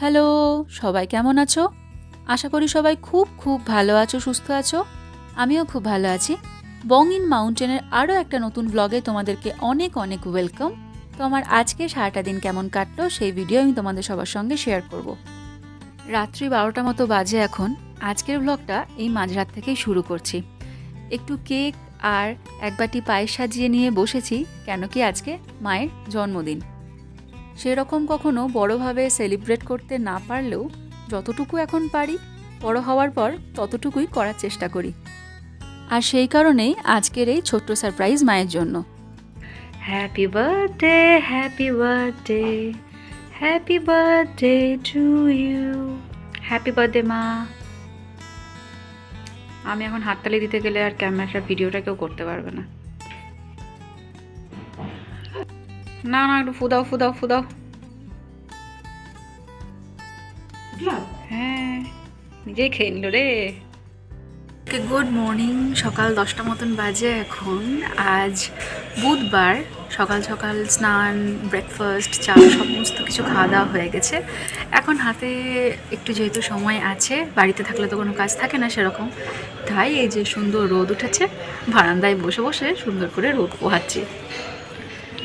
Hello, সবাই কেমন আছো? আশা করি সবাই খুব খুব ভালো আছো, সুস্থ আছো। আমিও খুব ভালো আছি। বং ইন মাউন্টেনের আরও একটা নতুন ব্লগে তোমাদেরকে অনেক অনেক ওয়েলকাম তো আমার আজকে সারাটা দিন কেমন কাটলো সেই ভিডিও আমি তোমাদের সবার সঙ্গে শেয়ার করব। রাত্রি বারোটা মতো বাজে এখন। আজকের ব্লগটা এই মাঝরাত থেকেই শুরু করছি। একটু কেক আর এক বাটি পায়েস সাজিয়ে নিয়ে বসেছি, কেন কি আজকে মায়ের জন্মদিন। সেরকম কখনো বড়োভাবে সেলিব্রেট করতে না পারলেও যতটুকু এখন পারি, বড় হওয়ার পর ততটুকুই করার চেষ্টা করি। আর সেই কারণেই আজকের এই ছোট্ট সারপ্রাইজ মায়ের জন্য। Happy birthday happy birthday happy birthday to you happy birthday মা। আমি এখন হাততালি দিতে গেলে আর ক্যামেরার ভিডিওটা কেউ করতে পারবে না। না না একটু ফুদাও ফুদাও ফুদাও। হ্যাঁ নিজেই খেয়ে নিল রে। গুড মর্নিং সকাল দশটা মতন বাজে এখন। আজ বুধবার সকাল সকাল স্নান ব্রেকফাস্ট চা সমস্ত কিছু খাওয়া দাওয়া হয়ে গেছে। এখন হাতে একটু যেহেতু সময় আছে বাড়িতে থাকলে তো কোনো কাজ থাকে না সেরকম। তাই এই যে সুন্দর রোদ উঠেছে বারান্দায় বসে বসে সুন্দর করে রোদ পোহাচ্ছি।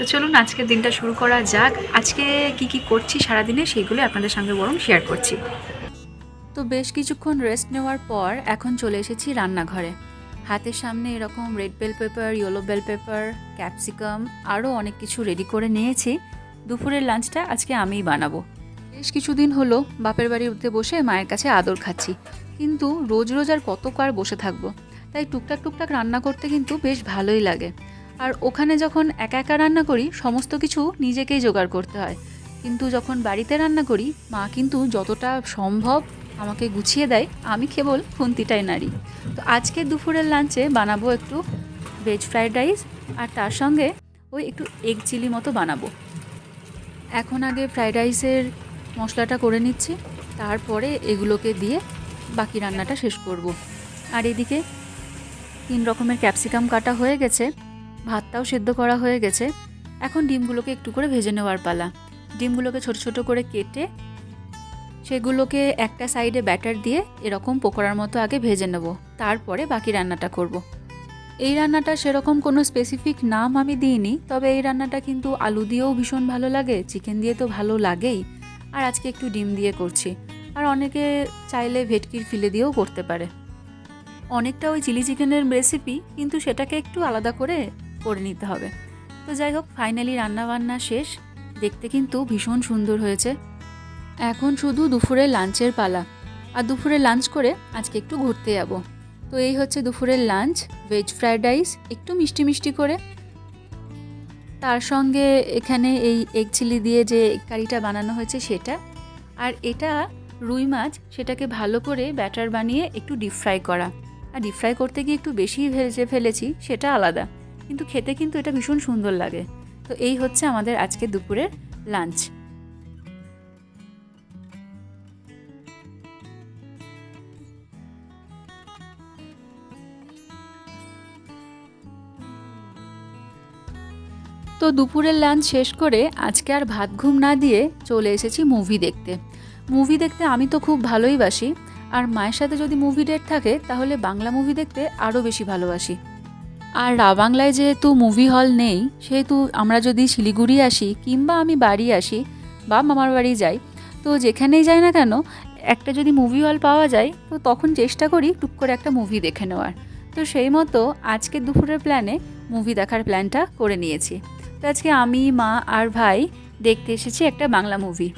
তো চলুন আজকের দিনটা শুরু করা যাক। আজকে কি কি করছি সারাদিনে সেইগুলো আপনাদের সঙ্গে বরং শেয়ার করছি। তো বেশ কিছুক্ষণ রেস্ট নেওয়ার পর এখন চলে এসেছি রান্নাঘরে। হাতের সামনে এরকম red bell pepper yellow bell pepper capsicum আরও অনেক কিছু রেডি করে নিয়েছি। দুপুরের লাঞ্চটা আজকে আমিই বানাবো। বেশ কিছুদিন হলো বাপের বাড়িতে বসে মায়ের কাছে আদর খাচ্ছি। কিন্তু রোজ রোজ আর কত কার বসে থাকব। তাই টুকটাক টুকটাক রান্না করতে কিন্তু বেশ ভালোই লাগে। আর ওখানে যখন একা একা রান্না করি, সমস্ত কিছু নিজেকেই জোগাড় করতে হয়। কিন্তু যখন বাড়িতে রান্না করি, মা কিন্তু যতটা সম্ভব আমাকে গুছিয়ে দেয়, আমি কেবল খুন্তিটাই নাড়ি। তো আজকে দুপুরের লাঞ্চে বানাবো একটু ভেজ ফ্রাইড রাইস আর তার সঙ্গে ওই একটু এগ চিলি মতো বানাবো। এখন আগে ফ্রাইড রাইসের মশলাটা করে নিচ্ছি, তারপরে এগুলোকে দিয়ে বাকি রান্নাটা শেষ করব। আর এদিকে তিন রকমের ক্যাপসিকাম কাটা হয়ে গেছে। ভাতটাও সেদ্ধ করা হয়ে গেছে। এখন ডিমগুলোকে একটু করে ভেজে নেওয়ার পালা। ডিমগুলোকে ছোট ছোট করে কেটে সেগুলোকে একটা সাইডে ব্যাটার দিয়ে এরকম পকোড়ার মতো আগে ভেজে নেব। তারপরে বাকি রান্নাটা করব। এই রান্নাটা সেরকম কোনো স্পেসিফিক নাম আমি দিইনি, তবে এই রান্নাটা কিন্তু আলু দিয়েও ভীষণ ভালো লাগে চিকেন দিয়ে তো ভালো লাগেই। আর আজকে একটু ডিম দিয়ে করছি। আর অনেকে চাইলে ভেটকির ফিলে দিয়েও করতে পারে। অনেকটা ওই চিলি চিকেনের রেসিপি কিন্তু সেটাকে একটু আলাদা করে করে নিতে হবে। তো যাই হোক ফাইনালি রান্নাবান্না শেষ। দেখতে কিন্তু ভীষণ সুন্দর হয়েছে। এখন শুধু দুপুরে লাঞ্চের পালা। আর দুপুরে লাঞ্চ করে আজকে একটু ঘুরতে যাব। তো এই হচ্ছে দুপুরের লাঞ্চ ভেজ ফ্রায়েড রাইস একটু মিষ্টি মিষ্টি করে। তার সঙ্গে এখানে এই এগ চিলি দিয়ে যে কারিটা বানানো হয়েছে সেটা। আর এটা রুই মাছ, সেটাকে ভালো করে ব্যাটার বানিয়ে একটু ডিপ ফ্রাই করা। আর ডিপ ফ্রাই করতে গিয়ে একটু বেশি ভেজে ফেলেছি, সেটা আলাদা। কিন্তু খেতে কিন্তু এটা ভীষণ সুন্দর লাগে। তো এই হচ্ছে আমাদের আজকে দুপুরের লাঞ্চ তো দুপুরের লাঞ্চ শেষ করে আজকে আর ভাত ঘুম না দিয়ে চলে এসেছি মুভি দেখতে। মুভি দেখতে আমি তো খুব ভালোই বাসি। আর মায়ের সাথে যদি মুভি ডেট থাকে, তাহলে বাংলা মুভি দেখতে আরও বেশি ভালোবাসি। আর বাংলায় যেহেতু মুভি হল নেই, সেহেতু আমরা যদি শিলিগুড়ি আসি কিংবা আমি বাড়ি আসি বা মামার বাড়ি যাই, তো যেখানেই যাই না কেন, একটা যদি মুভি হল পাওয়া যায়, তো তখন চেষ্টা করি টুক করে একটা মুভি দেখে নেওয়ার। তো সেই মতো আজকে দুপুরের প্ল্যানে মুভি দেখার প্ল্যানটা করে নিয়েছি। তো আজকে আমি, মা আর ভাই দেখতে এসেছি একটা বাংলা মুভি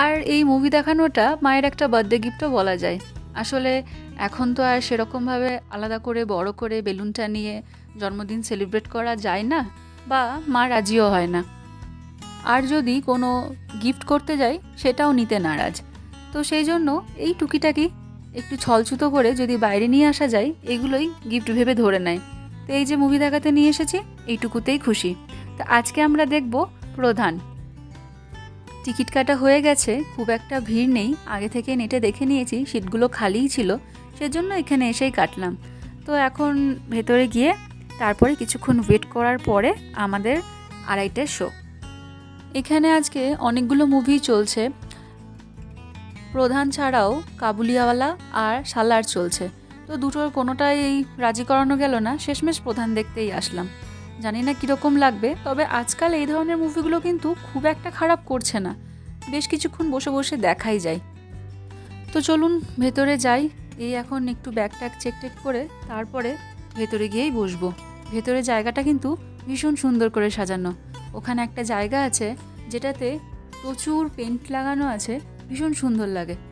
আর এই মুভি দেখানোটা মায়ের একটা বার্থডে গিফটও বলা যায়। আসলে এখন তো আর সেরকমভাবে আলাদা করে, বড় করে বেলুনটা নিয়ে জন্মদিন সেলিব্রেট করা যায় না বা মা রাজিও হয় না। আর যদি কোনো গিফট করতে যাই, সেটাও নিতে নারাজ। তো সেই জন্য এই টুকিটাকি একটু ছলছুতো করে যদি বাইরে নিয়ে আসা যায়, এগুলোই গিফট ভেবে ধরে নেয়। তো এই যে মুভি দেখাতে নিয়ে এসেছি, এইটুকুতেই খুশি। তো আজকে আমরা দেখব প্রধান। টিকিট কাটা হয়ে গেছে, খুব একটা ভিড় নেই। আগে থেকে নেটে দেখে নিয়েছি, সিটগুলো খালিই ছিল। সেজন্য এখানে এসেই কাটলাম। তো এখন ভেতরে গিয়ে তারপরে কিছুক্ষণ ওয়েট করার পরে আমাদের আড়াইটের শো এখানে আজকে অনেকগুলো মুভি চলছে। প্রধান ছাড়াও কাবুলিওয়ালা আর সালার চলছে। তো দুটোর কোনোটাই রাজি করানো গেল না। শেষমেশ প্রধান দেখতেই আসলাম। জানি না কীরকম লাগবে, তবে আজকাল এই ধরনের মুভিগুলো কিন্তু খুব একটা খারাপ করছে না। বেশ কিছুক্ষণ বসে বসে দেখাই যায়। তো চলুন, ভেতরে যাই। এই এখন একটু ব্যাগ ট্যাগ চেক টেক করে তারপরে ভেতরে গিয়েই বসবো। ভেতরে জায়গাটা কিন্তু ভীষণ সুন্দর করে সাজানো। ওখানে একটা জায়গা আছে যেটাতে প্রচুর পেন্ট লাগানো আছে, ভীষণ সুন্দর লাগে।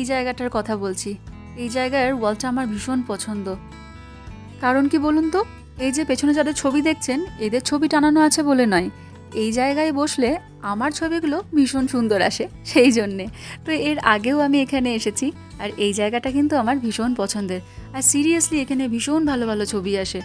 এই জায়গাটার কথা বলছি। এই জায়গার ওয়ালটা আমার ভীষণ পছন্দ। কারণ কি বলুন তো? এই যে পেছনে যাদের ছবি দেখছেন, এদের ছবি টানানো আছে বলে নয়। এই জায়গায় বসলে আমার ছবিগুলো ভীষণ সুন্দর আসে, সেই জন্যে। তো এর আগেও আমি এখানে এসেছি, আর এই জায়গাটা কিন্তু আমার ভীষণ পছন্দের। আর সিরিয়াসলি এখানে ভীষণ ভালো ভালো ছবি আসে।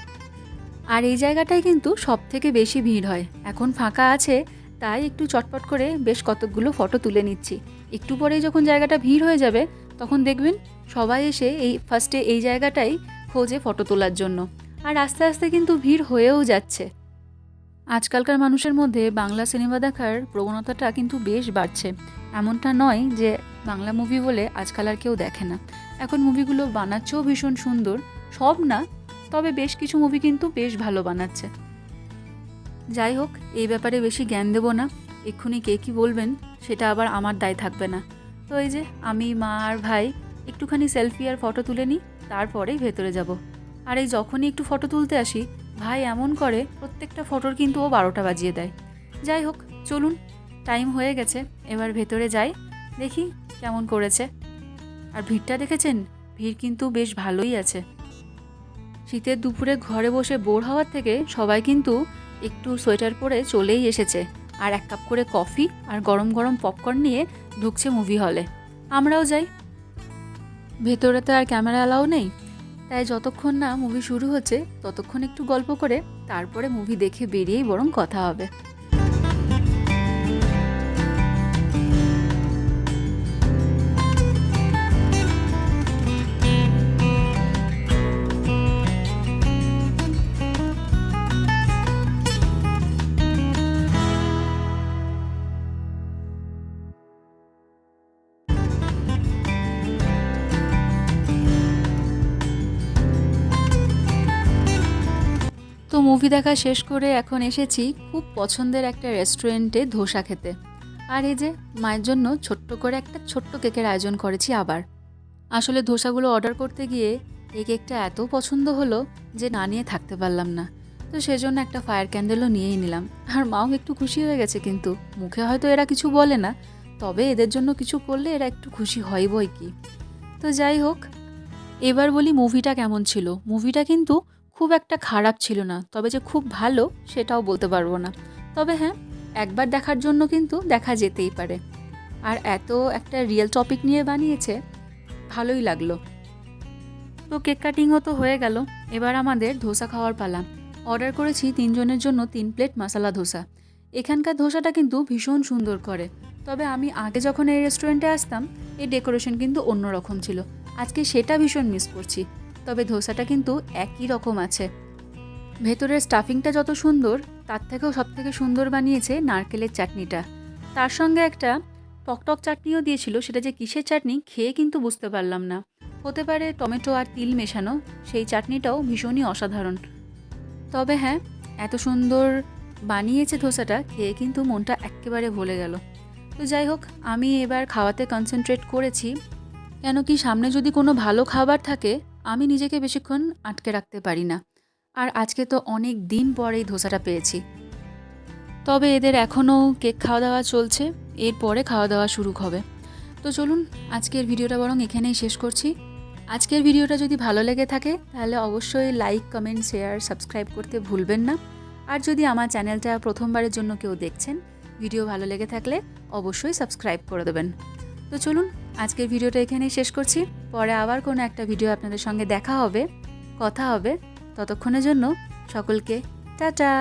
আর এই জায়গাটায় কিন্তু সব থেকে বেশি ভিড় হয়। এখন ফাঁকা আছে, তাই একটু চটপট করে বেশ কতকগুলো ফটো তুলে নিচ্ছি। একটু পরেই যখন জায়গাটা ভিড় হয়ে যাবে, তখন দেখবেন সবাই এসে এই ফার্স্টে এই জায়গাটাই খোঁজে ফটো তোলার জন্য। আর আস্তে আস্তে কিন্তু ভিড় হয়েও যাচ্ছে। আজকালকার মানুষের মধ্যে বাংলা সিনেমা দেখার প্রবণতাটা কিন্তু বেশ বাড়ছে। এমনটা নয় যে বাংলা মুভি বলে আজকাল আর কেউ দেখে না। এখন মুভিগুলো বানাচ্ছেও ভীষণ সুন্দর, সব না, তবে বেশ কিছু মুভি কিন্তু বেশ ভালো বানাচ্ছে। যাই হোক, এই ব্যাপারে বেশি জ্ঞান দেবো না। এক্ষুনি কে কী বলবেন সেটা আবার আমার দায় থাকবে না। তো এই যে আমি, মা আর ভাই একটুখানি সেলফি আর ফটো তুলে নিই, তারপরেই ভেতরে যাব। আর এই যখনই একটু ফটো তুলতে আসি, ভাই এমন করে প্রত্যেকটা ফটোর কিন্তু ও বারোটা বাজিয়ে দেয়। যাই হোক, চলুন টাইম হয়ে গেছে, এবার ভেতরে যাই, দেখি কেমন করেছে। আর ভিড়টা দেখেছেন? ভিড় কিন্তু বেশ ভালোই আছে। শীতের দুপুরে ঘরে বসে বোর হওয়ার থেকে সবাই কিন্তু একটু সোয়েটার পরে চলেই এসেছে। আর এক কাপ করে কফি আর গরম গরম পপকর্ন নিয়ে ঢুকছে মুভি হলে আমরাও যাই। ভেতরে তো আর ক্যামেরা অ্যালাউ নেই। তাই যতক্ষণ না মুভি শুরু হচ্ছে, ততক্ষণ একটু গল্প করে, তারপরে মুভি দেখে বেরিয়েই বরং কথা হবে। তো মুভি দেখা শেষ করে এখন এসেছি খুব পছন্দের একটা রেস্টুরেন্টে ধোসা খেতে। আর এই যে মায়ের জন্য ছোট্ট করে একটা ছোট্ট কেকের আয়োজন করেছি আবার। আসলে ধোসাগুলো অর্ডার করতে গিয়ে এই কেকটা এত পছন্দ হলো যে না নিয়ে থাকতে পারলাম না। তো সেজন্য একটা ফায়ার ক্যান্ডেলও নিয়েই নিলাম। আর মাও একটু খুশি হয়ে গেছে কিন্তু, মুখে হয়তো এরা কিছু বলে না, তবে এদের জন্য কিছু করলে এরা একটু খুশি হয় বই কি। তো যাই হোক, এবার বলি মুভিটা কেমন ছিল। মুভিটা কিন্তু খুব একটা খারাপ ছিল না, তবে যে খুব ভালো সেটাও বলতে পারব না। তবে হ্যাঁ একবার দেখার জন্য কিন্তু দেখা যেতেই পারে। আর এত একটা রিয়েল টপিক নিয়ে বানিয়েছে, ভালোই লাগল। তো কেক কাটিংও তো হয়ে গেল, এবার আমাদের ধোসা খাওয়ার পালা। অর্ডার করেছি তিনজনের জন্য তিন প্লেট মশালা ধোসা। এখানকার ধোসাটা কিন্তু ভীষণ সুন্দর করে। তবে আমি আগে যখন এই রেস্টুরেন্টে আসতাম, এই ডেকোরেশন কিন্তু অন্যরকম ছিল। আজকে সেটা ভীষণ মিস করছি। তবে ধোসাটা কিন্তু একই রকম আছে। ভেতরের স্টাফিংটা যত সুন্দর, তার থেকেও সব থেকে সুন্দর বানিয়েছে নারকেলের চাটনিটা। তার সঙ্গে একটা টকটক চাটনিও দিয়েছিল, সেটা যে কিসের চাটনি খেয়ে কিন্তু বুঝতে পারলাম না। হতে পারে টমেটো আর তিল মেশানো, সেই চাটনিটাও ভীষণই অসাধারণ। তবে হ্যাঁ এত সুন্দর বানিয়েছে ধোসাটা, খেয়ে কিন্তু মনটা একেবারে ভুলে গেল। তো যাই হোক, আমি এবার খাওয়াতে কনসেন্ট্রেট করেছি। কেন কি সামনে যদি কোনো ভালো খাবার থাকে আমি নিজেকে বেশিক্ষণ আটকে রাখতে পারি না। আর আজকে তো অনেক দিন পরেই ধোসাটা পেয়েছি। তবে এদের এখনও কেক খাওয়া দাওয়া চলছে, এরপরে খাওয়া দাওয়া শুরু হবে। তো চলুন, আজকের ভিডিওটা বরং এখানেই শেষ করছি। আজকের ভিডিওটা যদি ভালো লেগে থাকে, তাহলে অবশ্যই লাইক, কমেন্ট, শেয়ার, সাবস্ক্রাইব করতে ভুলবেন না। আর যদি আমার চ্যানেলটা প্রথমবারের জন্য কেউ দেখছেন, ভিডিও ভালো লেগে থাকলে অবশ্যই সাবস্ক্রাইব করে দেবেন। তো চলুন, আজকের ভিডিওটা এখানেই শেষ করছি। পরে আবার কোনো একটা ভিডিও আপনাদের সঙ্গে দেখা হবে, কথা হবে। ততক্ষণের জন্য সকলকে টাটা।